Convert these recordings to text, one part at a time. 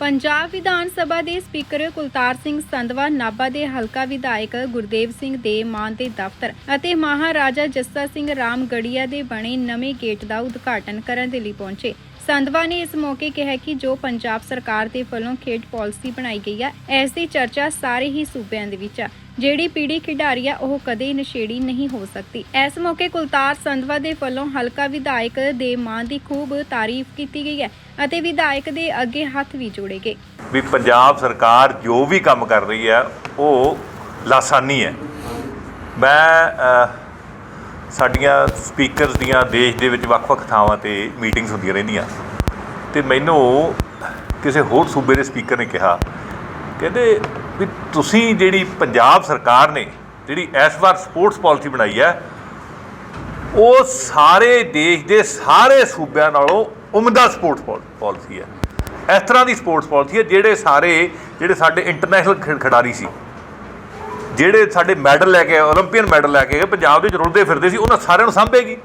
ਪੰਜਾਬ ਵਿਧਾਨ ਸਭਾ ਦੇ ਸਪੀਕਰ ਕੁਲਤਾਰ ਸਿੰਘ ਸੰਧਵਾ, ਨਾਭਾ ਦੇ ਹਲਕਾ ਵਿਧਾਇਕ ਗੁਰਦੇਵ ਸਿੰਘ ਦੇ ਮਾਨ ਦੇ ਦਫ਼ਤਰ ਅਤੇ ਮਹਾਰਾਜਾ ਜੱਸਾ ਸਿੰਘ ਰਾਮਗੜੀਆ ਦੇ ਬਣੇ ਨਵੇਂ ਗੇਟ ਦਾ ਉਦਘਾਟਨ ਕਰਨ ਦੇ ਲਈ ਪਹੁੰਚੇ। ਸੰਧਵਾ ਨੇ ਇਸ ਮੌਕੇ ਕਿਹਾ ਕਿ ਜੋ ਪੰਜਾਬ ਸਰਕਾਰ ਦੇ ਵੱਲੋਂ ਖੇਡ ਪਾਲਿਸੀ ਬਣਾਈ ਗਈ ਹੈ ਇਸ ਦੀ ਚਰਚਾ ਸਾਰੇ ਹੀ ਸੂਬਿਆਂ ਦੇ ਵਿੱਚ ਹੈ ਜਿਹੜੀ ਪੀੜ੍ਹੀ ਖਿਡਾਰੀ ਆ, ਉਹ ਕਦੇ ਨਸ਼ੇੜੀ ਨਹੀਂ ਹੋ ਸਕਦੀ। ਇਸ ਮੌਕੇ ਕੁਲਤਾਰ ਸੰਧਵਾ ਦੇ ਵੱਲੋਂ ਹਲਕਾ ਵਿਧਾਇਕ ਦੇ ਮਾਂ ਦੀ ਖੂਬ ਤਾਰੀਫ ਕੀਤੀ ਗਈ ਹੈ ਅਤੇ ਵਿਧਾਇਕ ਦੇ ਅੱਗੇ ਹੱਥ ਵੀ ਜੋੜੇ ਗਏ। ਵੀ ਪੰਜਾਬ ਸਰਕਾਰ ਜੋ ਵੀ ਕੰਮ ਕਰ ਰਹੀ ਹੈ ਉਹ ਲਾਸਾਨੀ ਹੈ। ਮੈਂ ਸਾਡੀਆਂ ਸਪੀਕਰਸ ਦੀਆਂ ਦੇਸ਼ ਦੇ ਵਿੱਚ ਵੱਖ-ਵੱਖ ਥਾਵਾਂ ਤੇ ਮੀਟਿੰਗਸ ਹੁੰਦੀਆਂ ਰਹਿੰਦੀਆਂ। ਤੇ ਮੈਨੂੰ ਕਿਸੇ ਹੋਰ ਸੂਬੇ ਦੇ ਸਪੀਕਰ ਨੇ ਕਿਹਾ, ਕਹਿੰਦੇ ਵੀ ਤੁਸੀਂ ਜਿਹੜੀ ਪੰਜਾਬ ਸਰਕਾਰ ਨੇ, ਜਿਹੜੀ ਇਸ ਵਾਰ ਸਪੋਰਟਸ ਪਾਲਿਸੀ ਬਣਾਈ ਹੈ, ਉਹ ਸਾਰੇ ਦੇਸ਼ ਦੇ ਸਾਰੇ ਸੂਬਿਆਂ ਨਾਲੋਂ ਉਮਦਾ ਸਪੋਰਟਸ ਪਾਲਿਸੀ ਹੈ। ਇਸ ਤਰ੍ਹਾਂ ਦੀ ਸਪੋਰਟਸ ਪਾਲਿਸੀ ਹੈ ਜਿਹੜੇ ਸਾਰੇ, ਜਿਹੜੇ ਸਾਡੇ ਇੰਟਰਨੈਸ਼ਨਲ ਖਿਡਾਰੀ ਸੀ। ਜਿਹੜੇ ਸਾਡੇ ਮੈਡਲ ਲੈ ਕੇ 올림픽ਨ ਮੈਡਲ ਲੈ ਕੇ ਪੰਜਾਬ ਦੇ ਵਿੱਚ ਰੁਲਦੇ ਫਿਰਦੇ ਸੀ, ਉਹਨਾਂ ਸਾਰਿਆਂ ਨੂੰ ਸਾਂਭੇਗੀ।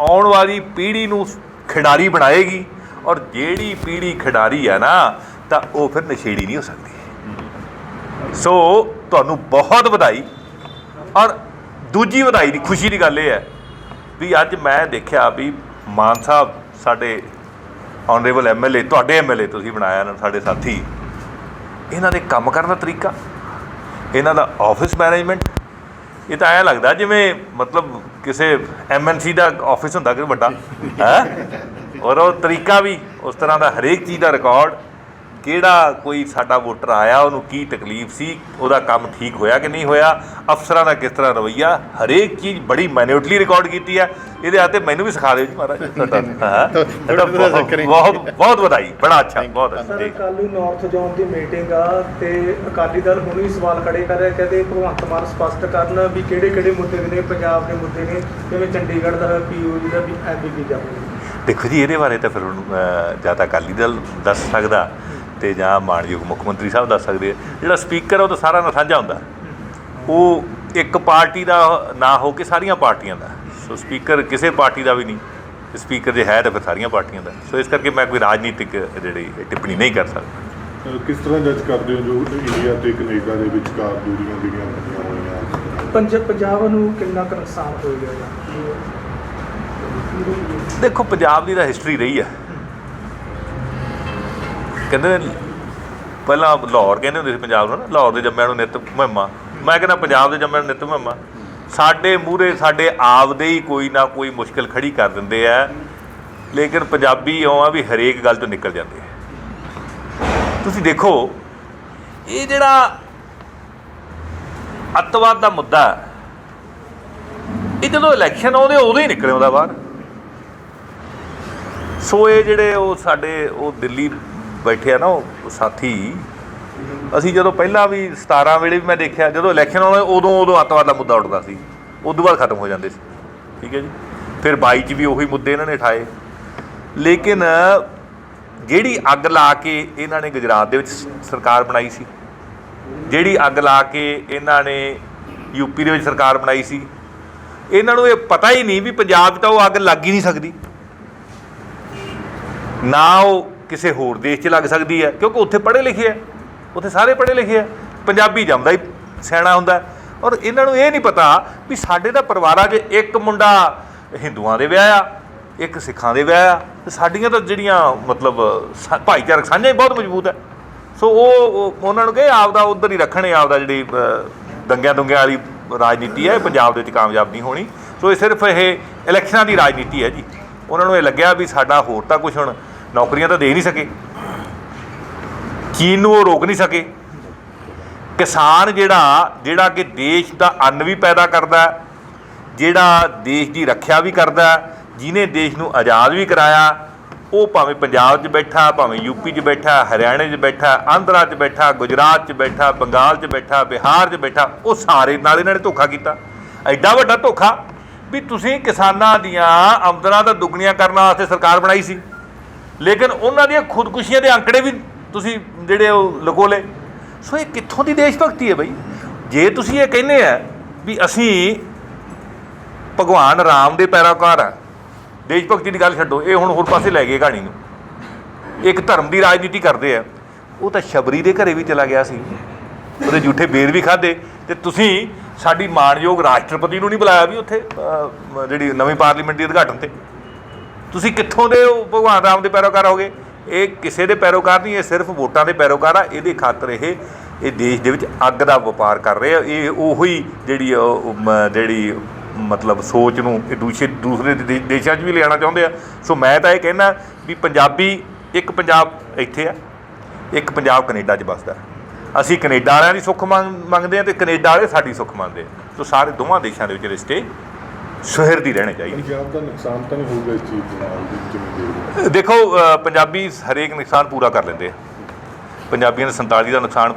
ਆਉਣ ਵਾਲੀ ਪੀੜ੍ਹੀ ਨੂੰ ਖਿਡਾਰੀ ਬਣਾਏਗੀ ਔਰ ਜਿਹੜੀ ਪੀੜ੍ਹੀ ਖਿਡਾਰੀ ਆ ਨਾ, ਤਾਂ ਉਹ ਫਿਰ ਨਸ਼ੇੜੀ ਨਹੀਂ ਹੋ ਸਕਦੀ। ਸੋ ਤੁਹਾਨੂੰ ਬਹੁਤ ਵਧਾਈ ਔਰ ਦੂਜੀ ਵਧਾਈ ਦੀ ਖੁਸ਼ੀ ਦੀ ਗੱਲ ਇਹ ਹੈ ਵੀ ਅੱਜ ਮੈਂ ਦੇਖਿਆ ਵੀ ਮਾਨ ਸਾਹਿਬ ਸਾਡੇ ਆਨਰੇਬਲ ਐਮਐਲਏ ਤੁਹਾਡੇ ਐਮਐਲਏ ਤੁਸੀਂ ਬਣਾਇਆ ਨਾ, ਸਾਡੇ ਸਾਥੀ। ਇਹਨਾਂ ਦੇ ਕੰਮ ਕਰਨ ਦਾ ਤਰੀਕਾ ਇਹਨਾਂ ਦਾ ਆਫਿਸ ਮੈਨੇਜਮੈਂਟ ਇਹ ਤਾਂ ਐਂ ਲੱਗਦਾ ਜਿਵੇਂ ਮਤਲਬ ਕਿਸੇ ਐਮਐਨਸੀ ਦਾ ਆਫਿਸ ਹੁੰਦਾ ਕਿ ਵੱਡਾ, ਹੈ? ਔਰ ਉਹ ਤਰੀਕਾ ਵੀ ਉਸ ਤਰ੍ਹਾਂ ਦਾ ਹਰੇਕ ਚੀਜ਼ ਦਾ ਰਿਕਾਰਡ ਕਿਹੜਾ ਕੋਈ ਸਾਡਾ ਵੋਟਰ ਆਇਆ ਉਹਨੂੰ ਕੀ ਤਕਲੀਫ ਸੀ ਉਹਦਾ ਕੰਮ ਠੀਕ ਹੋਇਆ ਕਿ ਨਹੀਂ ਹੋਇਆ ਅਫਸਰਾਂ ਦਾ ਕਿਸ ਤਰ੍ਹਾਂ ਰਵਈਆ ਹਰੇਕ ਚੀਜ਼ ਬੜੀ ਮੈਨੂਟਲੀ ਰਿਕਾਰਡ ਕੀਤੀ ਹੈ ਇਹਦੇ ਆਤੇ ਮੈਨੂੰ ਵੀ ਸਿਖਾ ਦਿਓ ਜੀ ਮਹਾਰਾਜ। ਬਹੁਤ ਬਹੁਤ ਬਹੁਤ ਵਧਾਈ ਬੜਾ ਅੱਛਾ ਬਹੁਤ ਅੱਛਾ। ਕੱਲ੍ਹ ਨੂੰ ਨਾਰਥ ਜ਼ੋਨ ਦੀ ਮੀਟਿੰਗ ਆ ਤੇ ਅਕਾਲੀ ਦਲ ਹੁਣ ਵੀ ਸਵਾਲ ਖੜੇ ਕਰ ਰਿਹਾ ਕਹਿੰਦੇ ਭਗਵੰਤ ਮਾਨ ਸਪਸ਼ਟ ਕਰਨ ਵੀ ਕਿਹੜੇ ਕਿਹੜੇ ਮੁੱਦੇ ਨੇ ਪੰਜਾਬ ਦੇ ਮੁੱਦੇ ਨੇ ਜਿਵੇਂ ਚੰਡੀਗੜ੍ਹ ਦਾ ਪੀਯੂਜੀ ਦਾ ਵੀ ਐਮਪੀ ਜਾਵੇ। ਦੇਖੋ ਜੀ ਇਹਦੇ ਬਾਰੇ ਤਾਂ ਫਿਰ ਹੁਣ ਜਾਂ ਤਾਂ ਅਕਾਲੀ ਦਲ ਦੱਸ ਸਕਦਾ ਤੇ ਜਾਂ ਮਾਨਯੋਗ ਮੁੱਖ ਮੰਤਰੀ ਸਾਹਿਬ ਦੱਸ ਸਕਦੇ ਜਿਹੜਾ ਸਪੀਕਰ ਉਹ ਤਾਂ ਸਾਰਾ ਨਾਲ ਸਾਂਝਾ ਹੁੰਦਾ। ਉਹ ਇੱਕ ਪਾਰਟੀ ਦਾ ਨਾ ਹੋ ਕੇ ਸਾਰੀਆਂ ਪਾਰਟੀਆਂ ਦਾ। ਸੋ ਸਪੀਕਰ ਕਿਸੇ ਪਾਰਟੀ ਦਾ ਵੀ ਨਹੀਂ ਸਪੀਕਰ ਜੇ ਹੈ ਤਾਂ ਫਿਰ ਸਾਰੀਆਂ ਪਾਰਟੀਆਂ ਦਾ। ਸੋ ਇਸ ਕਰਕੇ ਮੈਂ ਕੋਈ ਰਾਜਨੀਤਿਕ ਜਿਹੜੀ ਟਿੱਪਣੀ ਨਹੀਂ ਕਰ ਸਕਦਾ। ਕਿਸ ਤਰ੍ਹਾਂ ਜੱਜ ਕਰਦੇ ਹੋ ਜੋ ਇੰਡੀਆ ਤੇ ਕੈਨੇਡਾ ਦੇ ਵਿਚਕਾਰ ਦੂਰੀਆਂ ਜਿਹੜੀਆਂ ਬਣੀਆਂ ਹੋਈਆਂ? ਪੰਜ ਪੰਜਾਬ ਨੂੰ ਕਿੰਨਾ ਕੁ ਨੁਕਸਾਨ ਹੋ ਗਿਆ ਦੇਖੋ ਪੰਜਾਬ ਦੀ ਤਾਂ ਹਿਸਟਰੀ ਰਹੀ ਹੈ ਕਹਿੰਦੇ ਪਹਿਲਾਂ ਲਾਹੌਰ ਕਹਿੰਦੇ ਹੁੰਦੇ ਸੀ ਪੰਜਾਬ ਨੂੰ ਨਾ, ਲਾਹੌਰ ਦੇ ਜੰਮਿਆਂ ਨੂੰ ਨਿਤ ਮਹਿਮਾ। ਮੈਂ ਕਹਿੰਦਾ ਪੰਜਾਬ ਦੇ ਜੰਮਿਆਂ ਨੂੰ ਨਿਤ ਮਹਿਮਾ। ਸਾਡੇ ਮੂਹਰੇ, ਸਾਡੇ ਆਪਦੇ ਹੀ ਕੋਈ ਨਾ ਕੋਈ ਮੁਸ਼ਕਲ ਖੜੀ ਕਰ ਦਿੰਦੇ ਆ। ਲੇਕਿਨ ਪੰਜਾਬੀ ਇਉਂ ਆ ਵੀ ਹਰੇਕ ਗੱਲ ਤੋਂ ਨਿਕਲ ਜਾਂਦੇ ਆ। ਤੁਸੀਂ ਦੇਖੋ, ਇਹ ਜਿਹੜਾ ਅੱਤਵਾਦ ਦਾ ਮੁੱਦਾ ਇਹ ਜਦੋਂ ਇਲੈਕਸ਼ਨ ਆਉਂਦੇ ਉਦੋਂ ਹੀ ਨਿਕਲ ਆਉਂਦਾ ਬਾਹਰ। ਸੋ ਇਹ ਜਿਹੜੇ ਉਹ ਸਾਡੇ, ਉਹ ਦਿੱਲੀ ਬੈਠੇ ਆ ਨਾ ਉਹ ਸਾਥੀ, ਅਸੀਂ ਜਦੋਂ ਪਹਿਲਾਂ ਵੀ 17 ਵੇਲੇ ਵੀ ਮੈਂ ਦੇਖਿਆ, ਜਦੋਂ ਇਲੈਕਸ਼ਨ ਆਉਂਦਾ, ਉਦੋਂ ਉਦੋਂ ਅੱਤਵਾਦ ਦਾ ਮੁੱਦਾ ਉੱਠਦਾ ਸੀ। ਉਦੋਂ ਬਾਅਦ ਖਤਮ ਹੋ ਜਾਂਦੇ ਸੀ। ਠੀਕ ਹੈ ਜੀ? ਫਿਰ 22 ਚ ਵੀ ਉਹੀ ਮੁੱਦੇ ਇਹਨਾਂ ਨੇ ਉਠਾਏ। ਲੇਕਿਨ ਜਿਹੜੀ ਅੱਗ ਲਾ ਕੇ ਇਹਨਾਂ ਨੇ ਗੁਜਰਾਤ ਦੇ ਵਿੱਚ ਸਰਕਾਰ ਬਣਾਈ ਸੀ, ਜਿਹੜੀ ਅੱਗ ਲਾ ਕੇ ਇਹਨਾਂ ਨੇ ਯੂਪੀ ਦੇ ਵਿੱਚ ਸਰਕਾਰ ਬਣਾਈ ਸੀ, ਇਹਨਾਂ ਨੂੰ ਇਹ ਪਤਾ ਹੀ ਨਹੀਂ ਵੀ ਪੰਜਾਬ 'ਚ ਤਾਂ ਉਹ ਅੱਗ ਲੱਗ ਹੀ ਨਹੀਂ ਸਕਦੀ। ਨਾ ਉਹ ਕਿਸੇ ਹੋਰ ਦੇਸ਼ 'ਚ ਲੱਗ ਸਕਦੀ ਹੈ, ਕਿਉਂਕਿ ਉੱਥੇ ਪੜ੍ਹੇ ਲਿਖੇ ਆ ਉੱਥੇ ਸਾਰੇ ਪੜ੍ਹੇ ਲਿਖੇ ਆ ਪੰਜਾਬੀ ਜੰਮਦਾ ਹੀ ਸਿਆਣਾ ਹੁੰਦਾ ਔਰ ਇਹਨਾਂ ਨੂੰ ਇਹ ਨਹੀਂ ਪਤਾ ਵੀ ਸਾਡੇ ਦਾ ਪਰਿਵਾਰਾਂ 'ਚ ਇੱਕ ਮੁੰਡਾ ਹਿੰਦੂਆਂ ਦੇ ਵਿਆਹ ਆ ਇੱਕ ਸਿੱਖਾਂ ਦੇ ਵਿਆਹ ਆ ਤੇ ਸਾਡੀਆਂ ਤਾਂ ਜਿਹੜੀਆਂ ਮਤਲਬ ਸਾ- ਭਾਈਚਾਰਕ ਸਾਂਝਾਂ ਹੀ ਬਹੁਤ ਮਜ਼ਬੂਤ ਹੈ। ਸੋ ਉਹ ਉਹਨਾਂ ਨੂੰ ਕਹੇ, ਆਪਦਾ ਉਧਰ ਹੀ ਰੱਖਣੇ, ਆਪਦਾ ਜਿਹੜੀ ਦੰਗਿਆਂ ਦੁੰਗਿਆਂ ਵਾਲੀ ਰਾਜਨੀਤੀ ਹੈ ਇਹ ਪੰਜਾਬ ਦੇ ਵਿੱਚ ਕਾਮਯਾਬ ਨਹੀਂ ਹੋਣੀ। ਸੋ ਇਹ ਸਿਰਫ ਇਹ ਇਲੈਕਸ਼ਨਾਂ ਦੀ ਰਾਜਨੀਤੀ ਹੈ ਜੀ। ਉਹਨਾਂ ਨੂੰ ਇਹ ਲੱਗਿਆ ਵੀ ਸਾਡਾ ਹੋਰ ਤਾਂ ਕੁਝ ਹੁਣ ਨੌਕਰੀਆਂ ਤਾਂ ਦੇ ਨਹੀਂ ਸਕੇ। ਚੀਨ ਨੂੰ ਉਹ ਰੋਕ ਨਹੀਂ ਸਕੇ। ਕਿਸਾਨ ਜਿਹੜਾ ਜਿਹੜਾ ਕਿ ਦੇਸ਼ ਦਾ ਅੰਨ ਵੀ ਪੈਦਾ ਕਰਦਾ ਜਿਹੜਾ ਦੇਸ਼ ਦੀ ਰੱਖਿਆ ਵੀ ਕਰਦਾ ਹੈ, ਜਿਹਨੇ ਦੇਸ਼ ਨੂੰ ਆਜ਼ਾਦ ਵੀ ਕਰਾਇਆ ਉਹ ਭਾਵੇਂ ਪੰਜਾਬ 'ਚ ਬੈਠਾ ਭਾਵੇਂ ਯੂਪੀ 'ਚ ਬੈਠਾ ਹਰਿਆਣੇ 'ਚ ਬੈਠਾ ਆਂਧਰਾ 'ਚ ਬੈਠਾ ਗੁਜਰਾਤ 'ਚ ਬੈਠਾ ਬੰਗਾਲ 'ਚ ਬੈਠਾ ਬਿਹਾਰ 'ਚ ਬੈਠਾ ਉਹ ਸਾਰੇ ਨਾਲ ਇਹਨਾਂ ਨੇ ਧੋਖਾ ਕੀਤਾ। ਐਡਾ ਵੱਡਾ ਧੋਖਾ ਵੀ ਤੁਸੀਂ ਕਿਸਾਨਾਂ ਦੀਆਂ ਆਮਦਨਾਂ ਦਾ ਦੁੱਗਣੀਆਂ ਕਰਨ ਵਾਸਤੇ ਸਰਕਾਰ ਬਣਾਈ ਸੀ। ਲੇਕਿਨ ਉਹਨਾਂ ਦੀਆਂ ਖੁਦਕੁਸ਼ੀਆਂ ਦੇ ਅੰਕੜੇ ਵੀ ਤੁਸੀਂ ਜਿਹੜੇ ਉਹ ਲਕੋਲੇ। ਸੋ ਇਹ ਕਿੱਥੋਂ ਦੀ ਦੇਸ਼ ਭਗਤੀ ਹੈ ਬਈ? ਜੇ ਤੁਸੀਂ ਇਹ ਕਹਿੰਦੇ ਆ ਵੀ ਅਸੀਂ ਭਗਵਾਨ ਰਾਮ ਦੇ ਪੈਰੋਕਾਰ ਆ, ਦੇਸ਼ ਭਗਤੀ ਦੀ ਗੱਲ ਛੱਡੋ, ਇਹ ਹੁਣ ਹੋਰ ਪਾਸੇ ਲੈ ਗਏ ਕਹਾਣੀ ਨੂੰ। ਇੱਕ ਧਰਮ ਦੀ ਰਾਜਨੀਤੀ ਕਰਦੇ ਆ, ਉਹ ਤਾਂ ਸ਼ਬਰੀ ਦੇ ਘਰੇ ਵੀ ਚਲਾ ਗਿਆ ਸੀ। ਉਹਦੇ ਝੂਠੇ ਬੇਰ ਵੀ ਖਾਦੇ ਤੇ ਤੁਸੀਂ ਸਾਡੀ ਮਾਣਯੋਗ ਰਾਸ਼ਟਰਪਤੀ ਨੂੰ ਨਹੀਂ ਬੁਲਾਇਆ ਵੀ ਉੱਥੇ ਜਿਹੜੀ ਨਵੀਂ ਪਾਰਲੀਮੈਂਟ ਦੀ ਉਦਘਾਟਨ ਤੇ। ਤੁਸੀਂ ਕਿੱਥੋਂ ਦੇ ਹੋ? ਭਗਵਾਨ ਰਾਮ ਦੇ ਪੈਰੋਕਾਰ ਹੋਗੇ। ਇਹ ਕਿਸੇ ਦੇ ਪੈਰੋਕਾਰ ਨਹੀਂ ਇਹ ਸਿਰਫ ਵੋਟਾਂ ਦੇ ਪੈਰੋਕਾਰ ਆ। ਇਹਦੇ ਖਾਤਰ ਇਹ ਇਹ ਦੇਸ਼ ਦੇ ਵਿੱਚ ਅੱਗ ਦਾ ਵਪਾਰ ਕਰ ਰਹੇ ਆ। ਇਹ ਉਹੀ ਜਿਹੜੀ ਉਹ, ਮ, ਜਿਹੜੀ ਮਤਲਬ ਸੋਚ ਨੂੰ ਇਹ ਦੂਸਰੇ ਦੂਸਰੇ ਦੇ- ਦੇਸ਼ਾਂ 'ਚ ਵੀ ਲਿਆਉਣਾ ਚਾਹੁੰਦੇ ਆ। ਸੋ ਮੈਂ ਤਾਂ ਇਹ ਕਹਿਣਾ ਵੀ ਪੰਜਾਬੀ ਇੱਕ ਪੰਜਾਬ ਇੱਥੇ ਆ। ਇੱਕ ਪੰਜਾਬ ਕੈਨੇਡਾ 'ਚ ਵੱਸਦਾ। ਅਸੀਂ ਕੈਨੇਡਾ ਵਾਲਿਆਂ ਦੀ ਸੁੱਖ ਮੰਗ- ਮੰਗਦੇ ਆ ਤੇ ਕੈਨੇਡਾ ਵਾਲੇ ਸਾਡੀ ਸੁੱਖ ਮੰਗਦੇ ਆ। ਸੋ ਸਾਰੇ ਦੋਵਾਂ ਦੇਸ਼ਾਂ ਦੇ ਵਿੱਚ ਰਿਸ਼ਤੇ ਸੁਹਿਰਦੀ ਰਹਿਣੇ ਚਾਹੀਦੇ। ਪੰਜਾਬ ਦਾ ਨੁਕਸਾਨ ਤਾਂ ਨਹੀਂ ਹੋਊਗਾ ਇਸ ਚੀਜ਼ ਦੇ ਨਾਲ ਜਿਵੇਂ ਦੇਖੋ ਪੰਜਾਬੀ ਹਰੇਕ ਨੁਕਸਾਨ ਪੂਰਾ ਕਰ ਲੈਂਦੇ ਆ। ਪੰਜਾਬੀਆਂ ਨੇ 47 ਦਾ ਨੁਕਸਾਨ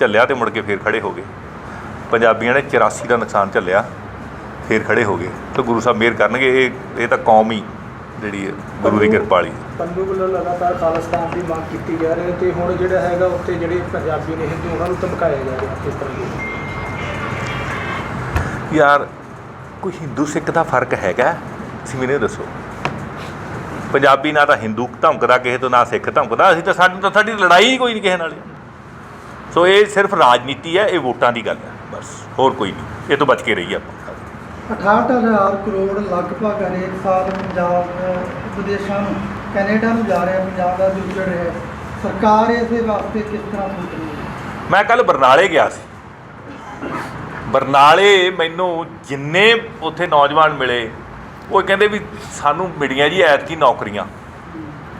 ਝੱਲਿਆ ਤੇ ਮੁੜ ਕੇ ਫੇਰ ਖੜੇ ਹੋ ਗਏ। ਪੰਜਾਬੀਆਂ ਨੇ 84 ਦਾ ਨੁਕਸਾਨ ਝੱਲਿਆ ਫੇਰ ਖੜੇ ਹੋ ਗਏ। ਤੇ ਗੁਰੂ ਸਾਹਿਬ ਮਿਹਰ ਕਰਨਗੇ ਇਹ ਇਹ ਤਾਂ ਕੌਮ ਹੀ ਜਿਹੜੀ ਹੈ ਗੁਰੂ ਦੀ ਕਿਰਪਾ ਵਾਲੀ ਪੰਨੂ ਵੱਲੋਂ ਲਗਾਤਾਰ ਖਾਲਿਸਤਾਨ ਦੀ ਮੰਗ ਕੀਤੀ ਜਾ ਰਹੀ ਹੈ ਤੇ ਹੁਣ ਜਿਹੜਾ ਹੈਗਾ ਉੱਥੇ ਜਿਹੜੇ ਪੰਜਾਬੀ ਨੇ ਹਿੰਦੂ ਉਹਨਾਂ ਨੂੰ ਧਮਕਾਇਆ ਜਾ ਰਿਹਾ ਕਿਸ ਤਰ੍ਹਾਂ ਦੀ ਯਾਰ ਕੋਈ ਹਿੰਦੂ ਸਿੱਖ ਦਾ ਫ਼ਰਕ ਹੈਗਾ। ਤੁਸੀਂ ਮੈਨੂੰ ਦੱਸੋ। ਪੰਜਾਬੀ ਨਾ ਤਾਂ ਹਿੰਦੂ ਧਮਕਦਾ ਕਿਸੇ ਤੋਂ ਨਾ ਸਿੱਖ ਧਮਕਦਾ। ਅਸੀਂ ਤਾਂ ਸਾਡੀ ਤਾਂ ਸਾਡੀ ਲੜਾਈ ਹੀ ਕੋਈ ਨਹੀਂ ਕਿਸੇ ਨਾਲ ਸੋ ਇਹ ਸਿਰਫ ਰਾਜਨੀਤੀ ਹੈ ਇਹ ਵੋਟਾਂ ਦੀ ਗੱਲ ਹੈ। ਬਸ ਹੋਰ ਕੋਈ ਨਹੀਂ ਇਹ ਤੋਂ ਬਚ ਕੇ ਰਹੀ ਆਪਾਂ। 68000 ਕਰੋੜ ਲਗਭਗ ਹਰੇਕ ਸਾਲ ਪੰਜਾਬ ਵਿਦੇਸ਼ਾਂ ਨੂੰ ਕੈਨੇਡਾ ਨੂੰ ਜਾ ਰਿਹਾ ਪੰਜਾਬ ਦਾ ਜੁੜ ਰਿਹਾ। ਸਰਕਾਰ ਇਸੇ ਵਾਸਤੇ ਕਿਸ ਤਰ੍ਹਾਂ ਸੋਚ ਰਹੀ ਹੈ? ਮੈਂ ਕੱਲ ਬਰਨਾਲੇ ਗਿਆ ਸੀ। ਬਰਨਾਲੇ ਮੈਨੂੰ ਜਿੰਨੇ ਉੱਥੇ ਨੌਜਵਾਨ ਮਿਲੇ, ਉਹ ਕਹਿੰਦੇ ਵੀ ਸਾਨੂੰ ਮਿਲੀਆਂ ਜੀ ਐਤਕੀ ਨੌਕਰੀਆਂ।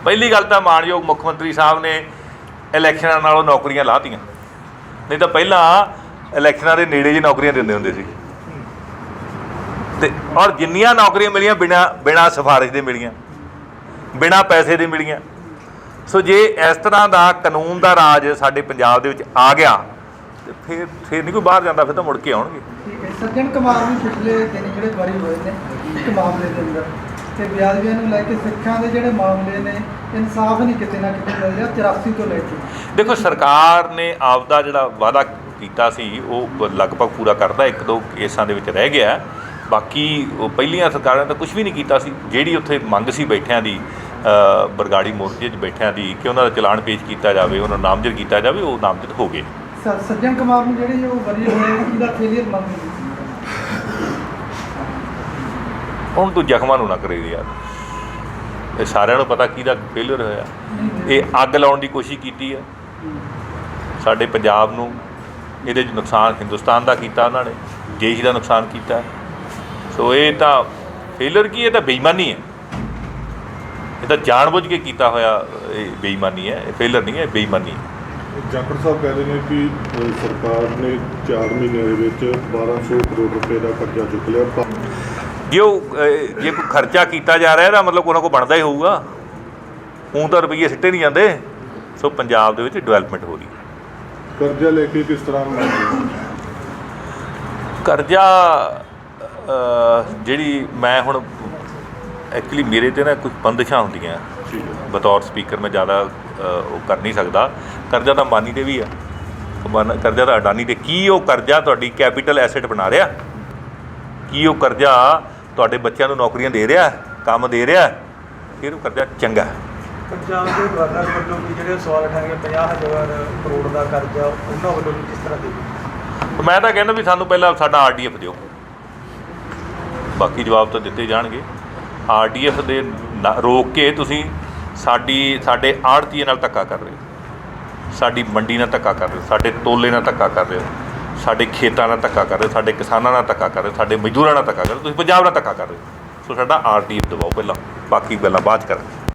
ਪਹਿਲੀ ਗੱਲ ਤਾਂ ਮਾਨਯੋਗ ਮੁੱਖ ਮੰਤਰੀ ਸਾਹਿਬ ਨੇ ਇਲੈਕਸ਼ਨਾਂ ਨਾਲੋਂ ਨੌਕਰੀਆਂ ਲਾਤੀਆਂ। ਨਹੀਂ ਤਾਂ ਪਹਿਲਾਂ ਇਲੈਕਸ਼ਨਾਂ ਦੇ ਨੇੜੇ ਜੀ ਨੌਕਰੀਆਂ ਦਿੰਦੇ ਹੁੰਦੇ ਸੀ। ਤੇ ਔਰ ਜਿੰਨੀਆਂ ਨੌਕਰੀਆਂ ਮਿਲੀਆਂ ਬਿਨਾ ਬਿਨਾ ਸਿਫਾਰਿਸ਼ ਦੇ ਮਿਲੀਆਂ, ਬਿਨਾ ਪੈਸੇ ਦੇ ਮਿਲੀਆਂ। ਸੋ ਜੇ ਇਸ ਤਰ੍ਹਾਂ ਦਾ ਕਾਨੂੰਨ ਦਾ ਰਾਜ ਸਾਡੇ ਪੰਜਾਬ ਦੇ ਵਿੱਚ ਆ ਗਿਆ ਤੇ ਫਿਰ ਫਿਰ ਨਹੀਂ ਕੋਈ ਬਾਹਰ ਜਾਂਦਾ ਫਿਰ ਤਾਂ ਮੁੜ ਕੇ ਆਉਣਗੇ। ਸੱਜਣ ਕੁਮਾਰ ਵੀ ਪਿਛਲੇ ਦਿਨ ਜਿਹੜੇ ਬਰੀ ਹੋਏ ਨੇ ਇੱਕ ਮਾਮਲੇ ਦੇ ਅੰਦਰ। ਤੇ ਵਿਆਜੀਆਂ ਨੂੰ ਲੈ ਕੇ ਸਿੱਖਾਂ ਦੇ ਜਿਹੜੇ ਮਾਮਲੇ ਨੇ ਇਨਸਾਫ ਨਹੀਂ ਕਿਤੇ ਨਾ ਕਿਤੇ ਮਿਲ ਰਿਹਾ 84 ਤੋਂ ਲੈ ਕੇ। ਦੇਖੋ ਸਰਕਾਰ ਨੇ ਆਪਦਾ ਜਿਹੜਾ ਵਾਅਦਾ ਕੀਤਾ ਸੀ ਉਹ ਲਗਭਗ ਪੂਰਾ ਕਰਦਾ ਇੱਕ ਦੋ ਕੇਸਾਂ ਦੇ ਵਿੱਚ ਰਹਿ ਗਿਆ। ਬਾਕੀ ਉਹ ਪਹਿਲੀਆਂ ਸਰਕਾਰਾਂ ਨੇ ਤਾਂ ਕੁਝ ਵੀ ਨਹੀਂ ਕੀਤਾ ਸੀ। ਜਿਹੜੀ ਉੱਥੇ ਮੰਗ ਸੀ ਬੈਠਿਆਂ ਦੀ ਬਰਗਾੜੀ ਮੋਰਚੇ 'ਚ ਬੈਠਿਆਂ ਦੀ ਕਿ ਉਹਨਾਂ ਦਾ ਚਲਾਨ ਪੇਸ਼ ਕੀਤਾ ਜਾਵੇ ਉਹਨਾਂ ਨੂੰ ਨਾਮਜ਼ਦ ਕੀਤਾ ਜਾਵੇ ਉਹ ਨਾਮਜ਼ਦ ਹੋ ਗਏ। ਸ- ਸੱਜਣ ਕੁਮਾਰ ਨੂੰ ਜਿਹੜੇ ਉਹ ਬਰੀ ਹੋਏ ਇਹਦਾ ਫੇਲੀਅਰ ਮੰਗ ਹੁਣ ਤੂੰ ਜ਼ਖਮਾਂ ਨੂੰ ਨਾ ਕਰੇ ਯਾਰ। ਇਹ ਸਾਰਿਆਂ ਨੂੰ ਪਤਾ ਕਿਹਦਾ ਫੇਲਿਅਰ ਹੋਇਆ। ਇਹ ਅੱਗ ਲਾਉਣ ਦੀ ਕੋਸ਼ਿਸ਼ ਕੀਤੀ ਹੈ ਸਾਡੇ ਪੰਜਾਬ ਨੂੰ ਇਹਦੇ 'ਚ ਨੁਕਸਾਨ ਹਿੰਦੁਸਤਾਨ ਦਾ ਕੀਤਾ ਉਹਨਾਂ ਨੇ ਦੇਸ਼ ਦਾ ਨੁਕਸਾਨ ਕੀਤਾ। ਸੋ ਇਹ ਤਾਂ ਫੇਲਿਅਰ ਕੀ ਇਹ ਤਾਂ ਬੇਈਮਾਨੀ ਹੈ। ਇਹ ਤਾਂ ਜਾਣਬੁੱਝ ਕੇ ਕੀਤਾ ਹੋਇਆ ਇਹ ਬੇਈਮਾਨੀ ਹੈ। ਇਹ ਫੇਲਿਅਰ ਨਹੀਂ ਹੈ ਇਹ ਬੇਈਮਾਨੀ ਹੈ। ਜਾਖੜ ਸਾਹਿਬ ਕਹਿੰਦੇ ਨੇ ਕਿ ਸਰਕਾਰ ਨੇ 4 ਮਹੀਨਿਆਂ ਦੇ ਵਿੱਚ 1200 ਕਰੋੜ ਰੁਪਏ ਦਾ ਕਰਜ਼ਾ ਚੁੱਕ ਲਿਆ। ਪਰ ਜੇ ਉਹ ਜੇ ਕੋਈ ਖਰਚਾ ਕੀਤਾ ਜਾ ਰਿਹਾ ਇਹਦਾ ਮਤਲਬ ਕੋਈ ਨਾ ਕੋਈ ਬਣਦਾ ਹੀ ਹੋਊਗਾ। ਹੁਣ ਤਾਂ ਰੁਪਈਏ ਸਿੱਟੇ ਨਹੀਂ ਜਾਂਦੇ। ਸੋ ਪੰਜਾਬ ਦੇ ਵਿੱਚ ਡਿਵੈਲਪਮੈਂਟ ਹੋ ਰਹੀ ਹੈ। ਕਰਜ਼ਾ ਲੈ ਕੇ ਕਿਸ ਤਰ੍ਹਾਂ ਕਰਜ਼ਾ ਜਿਹੜੀ ਮੈਂ ਹੁਣ ਐਕਚੁਅਲੀ ਮੇਰੇ ਤੇ ਨਾ ਕੁਝ ਬੰਦਸ਼ਾਂ ਹੁੰਦੀਆਂ। ਬਤੌਰ ਸਪੀਕਰ ਮੈਂ ਜ਼ਿਆਦਾ ਉਹ ਕਰ ਨਹੀਂ ਸਕਦਾ। ਕਰਜ਼ਾ ਤਾਂ ਅੰਬਾਨੀ ਤੇ ਵੀ ਆ। ਕਰਜ਼ਾ ਤਾਂ ਅਡਾਨੀ ਤੇ ਕੀ ਉਹ ਕਰਜ਼ਾ ਤੁਹਾਡੀ ਕੈਪੀਟਲ ਐਸੈਟ ਬਣਾ ਰਿਹਾ? ਕੀ ਉਹ ਕਰਜ਼ਾ ਤੁਹਾਡੇ ਬੱਚਿਆਂ ਨੂੰ ਨੌਕਰੀਆਂ ਦੇ ਰਿਹਾ? ਕੰਮ ਦੇ ਰਿਹਾ? ਫਿਰ ਉਹ ਕਰਜ਼ਾ ਚੰਗਾ। ਪੰਜਾਬ ਦੇ ਗਵਰਨਰ ਵੱਲੋਂ ਵੀ ਜਿਹੜੇ ਸਵਾਲ ਉਠਾਏ 50000 ਕਰੋੜ ਦਾ ਕਰਜ਼ਾ ਉਹਨਾਂ ਵੱਲੋਂ ਕਿਸ ਤਰ੍ਹਾਂ ਦੇ ਮੈਂ ਤਾਂ ਕਹਿੰਦਾ ਵੀ ਸਾਨੂੰ ਪਹਿਲਾਂ ਸਾਡਾ ਆਰਡੀਐਫ ਦਿਓ। ਬਾਕੀ ਜਵਾਬ ਤਾਂ ਦਿੱਤੇ ਜਾਣਗੇ। ਆਰਡੀਐਫ ਦੇ ਰੋਕ ਕੇ ਤੁਸੀਂ ਸਾਡੀ, ਸਾਡੇ ਆੜਤੀਏ ਨਾਲ ਧੱਕਾ ਕਰ ਰਹੇ ਹੋ। ਸਾਡੀ ਮੰਡੀ ਨਾਲ ਧੱਕਾ ਕਰ ਰਹੇ ਹੋ। ਸਾਡੇ ਤੋਲੇ ਨਾਲ ਧੱਕਾ ਕਰ ਰਹੇ ਹੋ। ਸਾਡੇ ਖੇਤਾਂ ਨਾਲ ਧੱਕਾ ਕਰ ਰਹੇ ਹੋ। ਸਾਡੇ ਕਿਸਾਨਾਂ ਨਾਲ ਧੱਕਾ ਕਰ ਰਹੇ ਸਾਡੇ ਮਜ਼ਦੂਰਾਂ ਨਾਲ ਧੱਕਾ ਕਰ ਰਹੇ ਤੁਸੀਂ ਪੰਜਾਬ ਨਾਲ ਧੱਕਾ ਕਰ ਰਹੇ ਹੋ। ਸੋ ਸਾਡਾ ਆਰਡੀਐਫ ਦਬਾਓ ਪਹਿਲਾਂ। ਬਾਕੀ ਗੱਲਾਂ ਬਾਅਦ 'ਚ ਕਰਾਂਗੇ।